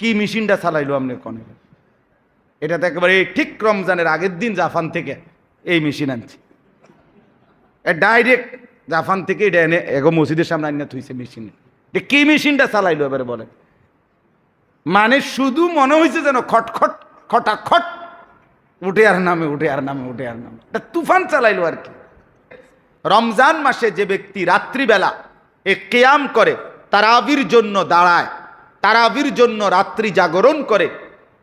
কি মেশিনটা চালাইলো আপনি কনে এটা তো একেবারে ঠিক রমজানের আগের দিন জাপান থেকে এই মেশিন আনছি। ডাইরেক্ট জাপান থেকে এটা এনে এগো মসজিদের সামনে আনিয়ে থুইছে মেশিনে। এটা কি মেশিনটা চালাইলো এবারে বলে মানে শুধু মনে হয়েছে যেন খটখট খটাখট উঠে আর নামে, উঠে আর নামে, উঠে আর নামে। এটা তুফান চালাইলো আর কি। রমজান মাসে যে ব্যক্তি রাত্রিবেলা এ কেয়াম করে, তারাবির জন্য দাঁড়ায় তারাবির জন্য রাত্রি জাগরণ করে।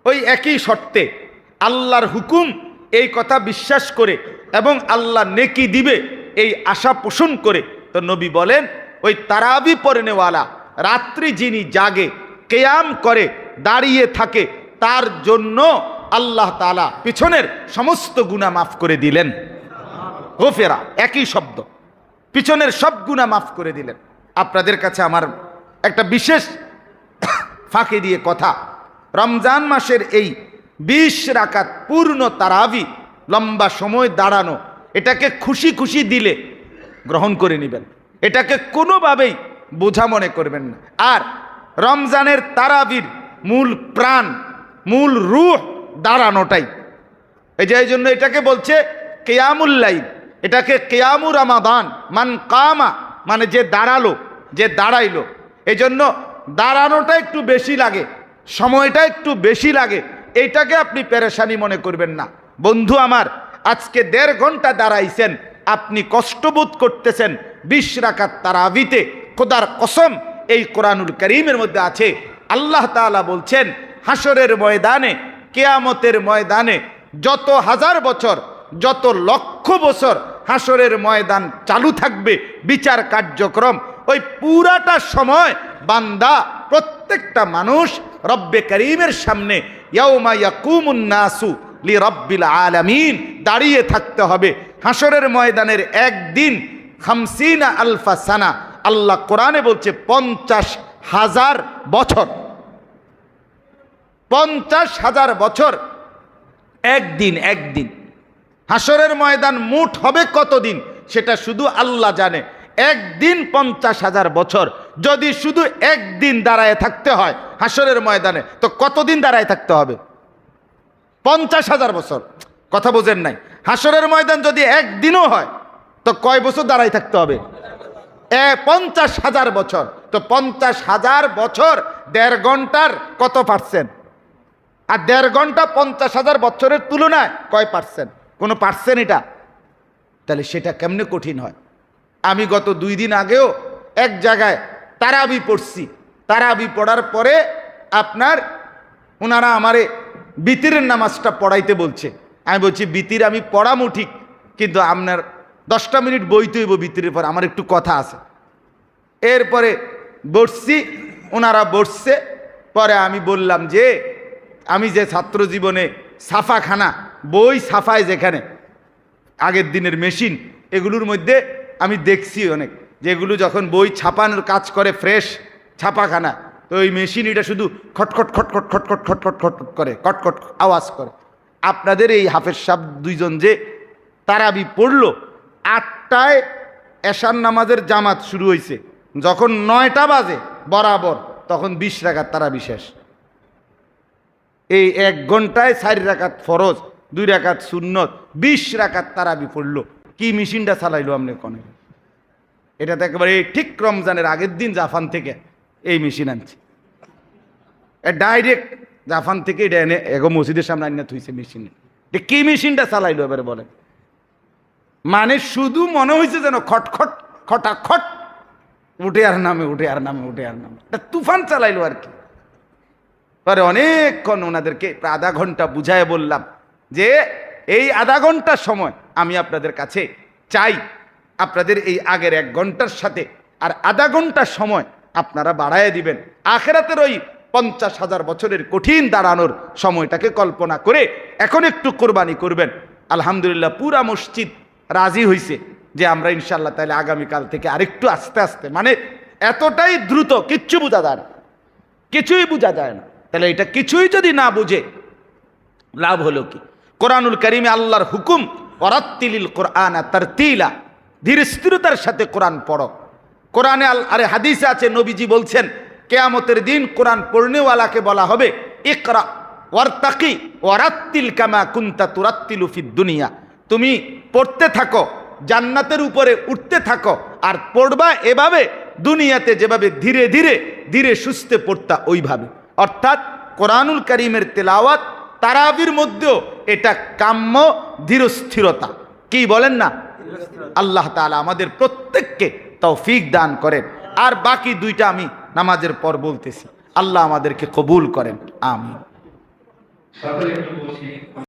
ওই একই শর্তে আল্লাহর হুকুম এই কথা বিশ্বাস করে এবং আল্লাহ নেকি দিবে এই আশা পোষণ করে। তো নবী বলেন, ওই তারাবি পরে নেওয়ালা, রাত্রি যিনি জাগে, কেয়াম করে, দাঁড়িয়ে থাকে, তার জন্য আল্লাহ তালা পিছনের সমস্ত গুণা মাফ করে দিলেন। গোফেরা, একই শব্দ। পিছনের সব গুণা মাফ করে দিলেন। আপনাদের কাছে আমার একটা বিশেষ ফাঁকি দিয়ে কথা। রমজান মাসের এই বিশ রাকাত পূর্ণ তারাবি, লম্বা সময় দাঁড়ানো, এটাকে খুশি খুশি দিলে গ্রহণ করে নেবেন। এটাকে কোনোভাবেই বোঝা মনে করবেন না। আর রমজানের তারাবির মূল প্রাণ, মূল রুহ দাঁড়ানোটাই। এই যে এই জন্য এটাকে বলছে কেয়ামুল্লাইন এটাকে কেয়ামু রামাদান, মান কামা মানে যে দাঁড়াল, যে দাঁড়াইলো। এই জন্য দাঁড়ানোটা একটু বেশি লাগে, সময়টা একটু বেশি লাগে এইটাকে আপনি পেরেশানি মনে করবেন না। বন্ধু আমার, আজকে দেড় ঘণ্টা দাঁড়াইছেন, আপনি কষ্টবোধ করতেছেন, বিশ রাখাত তারাবিতে, খোদার কসম, এই কোরআনুল করিমের মধ্যে আছে, আল্লাহ তাআলা বলছেন হাসরের ময়দানে, কেয়ামতের ময়দানে যত হাজার বছর, যত লক্ষ বছর হাসরের ময়দান চালু থাকবে, বিচার কার্যক্রম ওই পুরাটা সময় বান্দা প্রত্যেকটা মানুষ রব্বে করিমের সামনে ইয়াউমা লি রব্বিল আলামিন দাঁড়িয়ে থাকতে হবে। হাসরের ময়দানের একদিন খামসিনা আলফা সানা। আল্লাহ কোরআনে বলছে পঞ্চাশ হাজার বছর। পঞ্চাশ হাজার বছর একদিন একদিন। হাসরের ময়দান মুঠ হবে কতদিন? সেটা শুধু আল্লাহ জানে। একদিন পঞ্চাশ হাজার বছর। যদি শুধু একদিন দাঁড়ায় থাকতে হয় হাসরের ময়দানে, তো কতদিন দাঁড়ায় থাকতে হবে? পঞ্চাশ হাজার বছর। কথা বোঝেন নাই। হাসরের ময়দান যদি একদিনও হয়, তো কয় বছর দাঁড়ায় থাকতে হবে? এ পঞ্চাশ হাজার বছর। তো পঞ্চাশ হাজার বছর দেড় ঘণ্টার কত পার্সেন্ট আর দেড় ঘণ্টা পঞ্চাশ হাজার বছরের তুলনায় কয় পার্সেন্ট কোনো পার্সেন্ট এটা? তাহলে সেটা কেমনে কঠিন হয়? আমি গত দুই দিন আগেও এক জায়গায় তারাবি পড়ছি। তারাবি পড়ার পরে আপনার ওনারা আমারে বিতিরের নামাজটা পড়াইতে বলছে। আমি বলছি, বিতির আমি পড়ামো ঠিক, কিন্তু আপনার দশটা মিনিট বইতে হইব বিতিরের পর, আমার একটু কথা আছে। এরপরে বসছি ওনারা বসছে, পরে আমি বললাম যে, আমি যে ছাত্র জীবনে সাফাখানা, বই সাফায় যেখানে, আগের দিনের মেশিন, এগুলোর মধ্যে আমি দেখছি অনেক। যেগুলো যখন বই ছাপানোর কাজ করে ফ্রেশ, ছাপাখানা, তো ওই মেশিন এটা শুধু খটখট খটখট খটখট খটখট খটখট করে কটকট আওয়াজ করে। আপনাদের এই হাফেজ সাহ দুইজন যে তারাবি পড়ল, আটটায় এশান নামাজের জামাত শুরু হয়েছে যখন নয়টা বাজে, বরাবর, তখন বিশ রাখার তারা বিশেষ এই এক ঘন্টায় চারি রাখাত ফরজ, দুই রাখাত সুন্নত, বিশ রাখাত তারাবি পড়ল। কি মেশিনটা চালাইলো আপনি কনে? এটা তো একেবারে ঠিক রমজানের আগের দিন জাপান থেকে এই মেশিন আনছি। ডাইরেক্ট জাপান থেকে এটা এনে এগো মসজিদের সামনে আনিয়ে থুইছে মেশিনে। এটা কি মেশিনটা চালাইলো এবারে বলে মানে শুধু মনে হয়েছে যেন খটখট খটাখট উঠে আর নামে, উঠে আর নামে, উঠে আর নামে। এটা তুফান চালাইলো আর কি। পরে অনেকক্ষণ ওনাদেরকে আধা ঘণ্টা বুঝায় বললাম যে এই আধা ঘণ্টার সময় আমি আপনাদের কাছে চাই আপনাদের এই আগের এক ঘণ্টার সাথে আর আধা ঘণ্টার সময় আপনারা বাড়ায় দিবেন। আখেরাতের ওই পঞ্চাশ হাজার বছরের কঠিন দাঁড়ানোর সময়টাকে কল্পনা করে এখন একটু কোরবানি করবেন। আলহামদুলিল্লাহ পুরা মসজিদ রাজি হয়েছে যে আমরা ইনশাল্লাহ তাহলে আগামীকাল থেকে আরেকটু আস্তে আস্তে মানে এতটাই দ্রুত কিচ্ছু বোঝা যায় না। কিছুই বোঝা যায় না। তাহলে এটা কিছুই যদি না বুঝে, লাভ হলো কি? কোরআনুল করিমে আল্লাহর হুকুম অরাত্তিলিল কোরআন তার তিলা ধীর স্থিরতার সাথে কোরআন পড়ো। কোরআনে আল আরে হাদিসে আছে, নবীজি বলছেন, কেয়ামতের দিন কোরআন পড়নেওয়ালাকে বলা হবে, ইকরা, ওয়ার্তাকি, ওয়ারাত্তিল কামা কুন্তা তুরাত্তিলু ফিদ দুনিয়া। তুমি পড়তে থাকো, জান্নাতের উপরে উঠতে থাকো, আর পড়বা এভাবে দুনিয়াতে যেভাবে ধীরে ধীরে ধীরে সুস্থে পড়তা ওইভাবে। অর্থাৎ কোরআনুল করিমের তেলাওয়াত তারাবির মধ্যেও এটা কাম্য ধীরস্থিরতা। কি বলেন না? আল্লাহ তালা আমাদের প্রত্যেককে তৌফিক দান করেন। আর বাকি দুইটা আমি নামাজের পর বলতেছি। আল্লাহ আমাদেরকে কবুল করেন। বসি